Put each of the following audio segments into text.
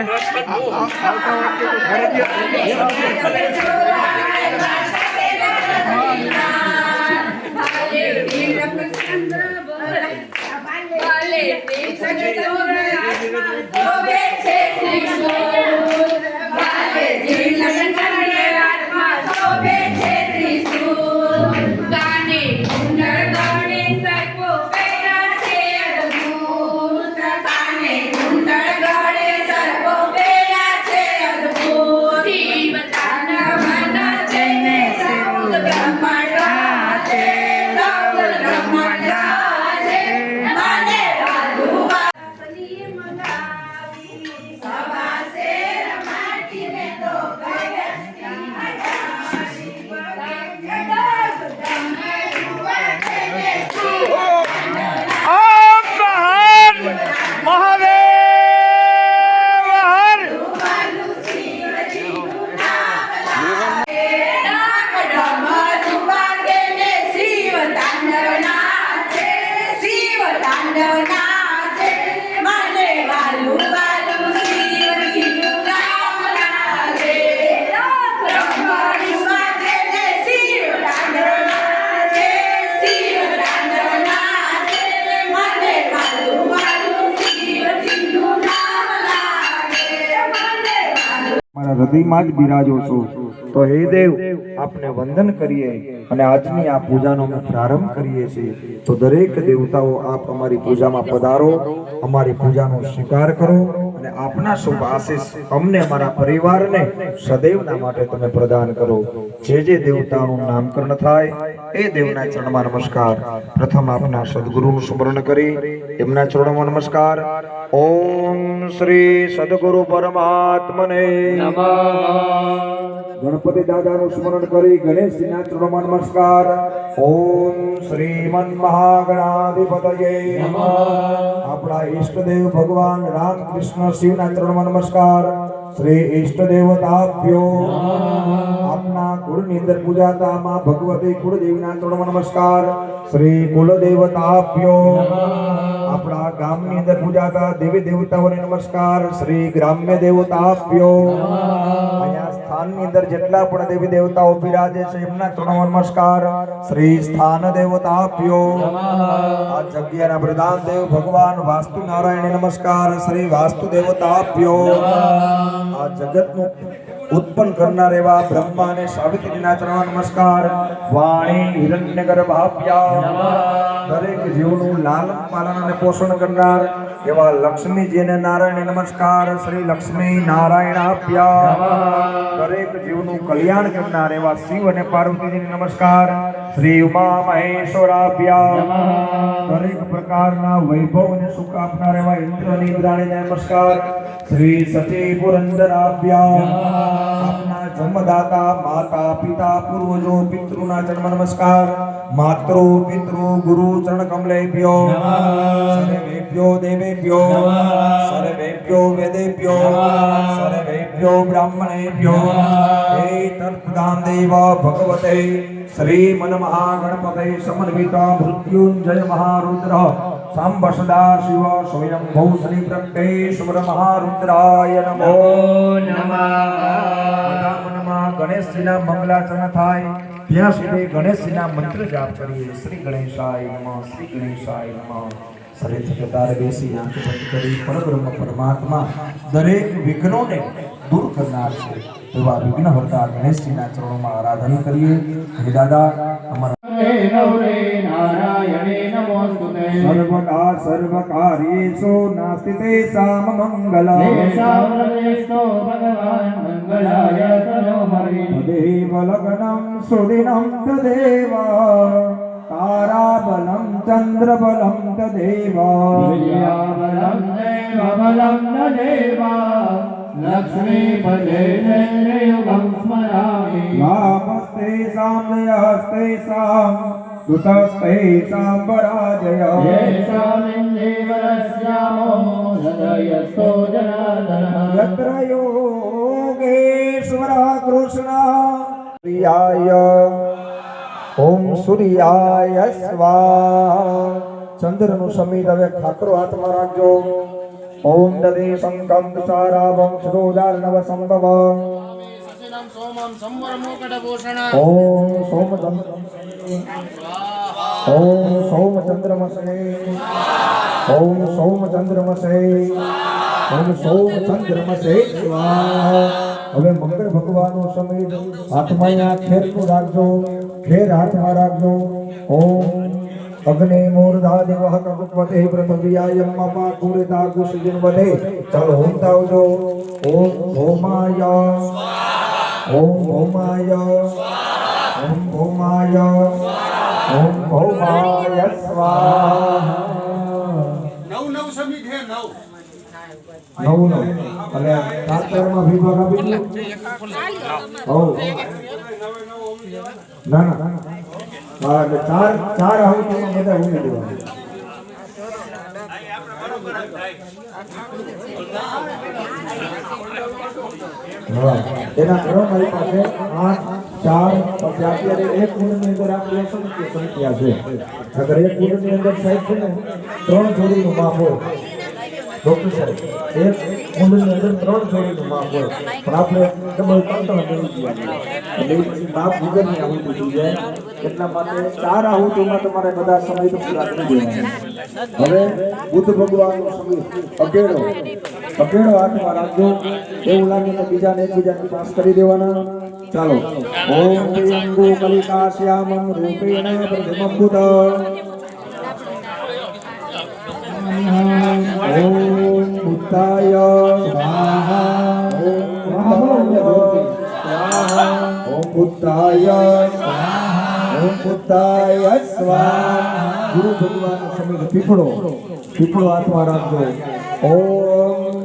Vale, હૃદયમાં જ બિરાજો છો. તો હે દેવ, આપને વંદન કરીએ અને આજની આ પૂજાનો અમે પ્રારંભ કરીએ છીએ. તો દરેક દેવતાઓ આપ અમારી પૂજામાં પધારો, અમારી પૂજાનો સ્વીકાર કરો અને આપના શુભ આશીષ અમને અમારા પરિવારને સદૈવના માટે તમે પ્રદાન કરો. જે જે દેવતાનું નામકરણ થાય, એ દેવના ચરણમાં નમસ્કાર. પ્રથમ આપના સદગુરુનું સ્મરણ કરી, એમના ચરણમાં નમસ્કાર. ઓમ શ્રી સદગુરુ પરમાત્મને. ગણપતિ દાદાનું સ્મરણ કરી ગણેશજીના ચરણોમાં નમસ્કાર ઓમ શ્રીમન મહાગણાધિપતયે આપણા ઈષ્ટદેવ ભગવાન રામકૃષ્ણ શિવના ચરણોમાં નમસ્કાર શ્રી ઈષ્ટ દેવતાભ્યો આપના કુળની અંદર પૂજાતા માં ભગવતી કુળદેવીના ચરણોમાં નમસ્કાર શ્રી કુલદેવતાભ્યો આપણા ગામની અંદર પૂજાતા દેવી દેવતાઓને નમસ્કાર શ્રી ગ્રામ્ય દેવતાભ્યો અહીંયા સ્થાનની અંદર જેટલા પણ દેવી દેવતાઓ બિરાજે છે એમના ચરણોમાં નમસ્કાર. શ્રી સ્થાન દેવતા આપ્યો આ જગ્યાના પ્રધાન દેવ ભગવાન વાસ્તુ નારાયણ નમસ્કાર. શ્રી વાસ્તુ દેવતાભ્યો આ જગતનું ઉત્પન્ન કરનાર એવા બ્રહ્મા અને સાવિત્રીના ચરણોમાં નમસ્કાર. વાણી હિરણ્ય ગર્ભાભ્યા દરેક જીવનું લાલન પાલન અને પોષણ કરનાર એવા લક્ષ્મીજી અને નારાયણ નમસ્કાર, શ્રી લક્ષ્મી નારાયણ આપ્યા દરેક જીવનું કલ્યાણ કરનાર એવા શિવ અને પાર્વતીજીને નમસ્કાર. શ્રી ઉમા મહેશ્વરાભ્યા દરેક પ્રકારના વૈભવ અને સુખ આપનાર એવા ઇન્દ્ર અને ઇન્દ્રાણીને નમસ્કાર. શ્રી સતી પુરંદરાભ્યા જન્મદાતા માતા પિતા પૂર્વજો પિતૃના જન્મ નમસ્કાર માતૃ પિતૃ ગુરુ ચરણ કમલેભ્યો સર્વેભ્યો દેવેભ્યો સર્વેભ્યો વેદેભ્યો સર્વેભ્યો બ્રાહ્મણેભ્યો એતત્પ્રદાન દેવ ભગવતે શ્રી મન મહાગણપતે સમન્વિત મૃત્યુંજય મહારુદ્ર સાંબ સદા શિવ સ્વયં ભૌ શ્રી પ્રત્યેશ્વર મહારુદ્રાય નમો મનમાં ગણેશજીના મંગલાચરણ થાય ત્યાં સુધી ગણેશજીના મંત્ર જાપ કરીએ શ્રી ગણેશાય નમઃ શ્રી ગણેશાય નમઃ શરીર થકતાર બેસી આંખ બંધ કરી પરબ્રહ્મ પરમાત્મા દરેક વિઘ્નોને દૂર કરનાર છે એવા વિઘ્નહર્તા ગણેશજીના ચરણોમાં આરાધન કરીએ હે દાદા અમારા नौरे नारायणे नमोऽस्तु ते सर्वका सर्वकार्येषु नास्ति सुदिनं तदेव ताराबलं चन्द्रबलं तदेव लक्ष्मीपदे स्मरामि। દયસ્તેષાં સુતસ્તેષાં પરાજય येषामिन्दीवरस्यामो हृदयस्थो जनार्दनः यत्र योगेश्वरः कृष्ण प्रियाय ઓમ સૂર્યાય સ્વાહા ચંદ્રનું સમિત હવે ખાકરો હાથમાં રાખજો ઓમ દદે સંકમ સારા વંશોદાર નવ સંભવ ઈશ્વરમ સોમમ સંવરમોકટભૂષણ ઓમ સોમચંદ્ર ઓમ સોમચંદ્રમસે ઓમ સોમચંદ્રમસે ઓમ સોમચંદ્રમસે સ્વાહા હવે મંગળ ભગવાનનો સમય હાથમાં આ ખેરનું રાખજો ખેર હાથમાં રાખજો ઓમ અગ્નિ મૂર્ધા દેવઃ કપતે પૃથ્વીયાય મમા કુરતા કુશજન વદે ચાલો હોમતા આવજો ઓમ હોમાય ઓમ भौमाय ॐ भौमाय ॐ भौमाय स्वाहा નવ નવ સમિત હે નવ નવ નવ હો ના ના હા એટલે ચાર ચાર આવું બધા ઉમેરી દેવાના એના ક્રમ મારી પાસે આઠ, ચાર પછી અત્યારે એક કુંડની અંદર આપણે અસંખ્ય સંખ્યા છે. અગર એક કુંડની અંદર સાહેબ છે ને, ત્રણ જોડીનું માપ સાહેબ ત્રણ જોડીનું માપ હોય. પણ ત્રણ ત્રણ જોડી પછી એટલા માટે ચાર આહુતિમાં તમારે બધા સમય તો પૂરા કરી દેવાના હવે બુદ્ધ ભગવાનનો સમય અકેડો અકેડો હાથમાં રાખજો. એવું લાગે તો બીજાને એકબીજાને પાસ કરી દેવાના. ચાલો. ઓમ પ્રિયંગુ કલિકા શ્યામ રૂપેણ પ્રતિમં બુધ ઓમ બુદ્ધાય સ્વાહા. ઓમ બુદ્ધાય ઓમ બુદ્ધાય સ્વાહા. ગુરુ ભગવાન સમિત પીપળો. પીપળો હાથમાં રાખજો. ઓમ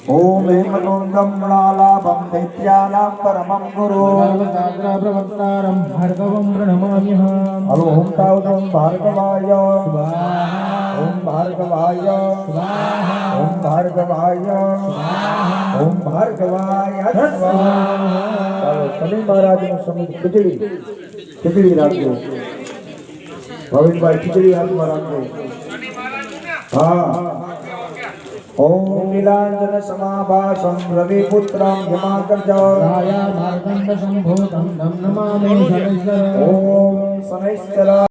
ભગવાન આકરો હાથમાં રાખજો ઓમ હેમનોંદમ લાલાભમ દૈત્યાનામ પરમમ ગુરુ સર્વશાસ્ત્ર પ્રવક્તારમ ભાર્ગવમ પ્રણમામ્યહમ હલો ઓમ તાવજો ઓમ ભાર્ગવાય ઓમ ભાર્ગવાય ઓમ ભાર્ગવાય ઓમ ભાર્ગવાય ચાલો શનિ મહારાજનો સમય ખીચડી ખીચડી રાખજો ભવિનભાઈ ખીચડી હાથમાં રાખજો હા ॐ नीलाञ्जनसमाभासं रविपुत्रं हिमाकर्जायामार्दण्डशम्भूतं नमामि ॐ शनैश्चरा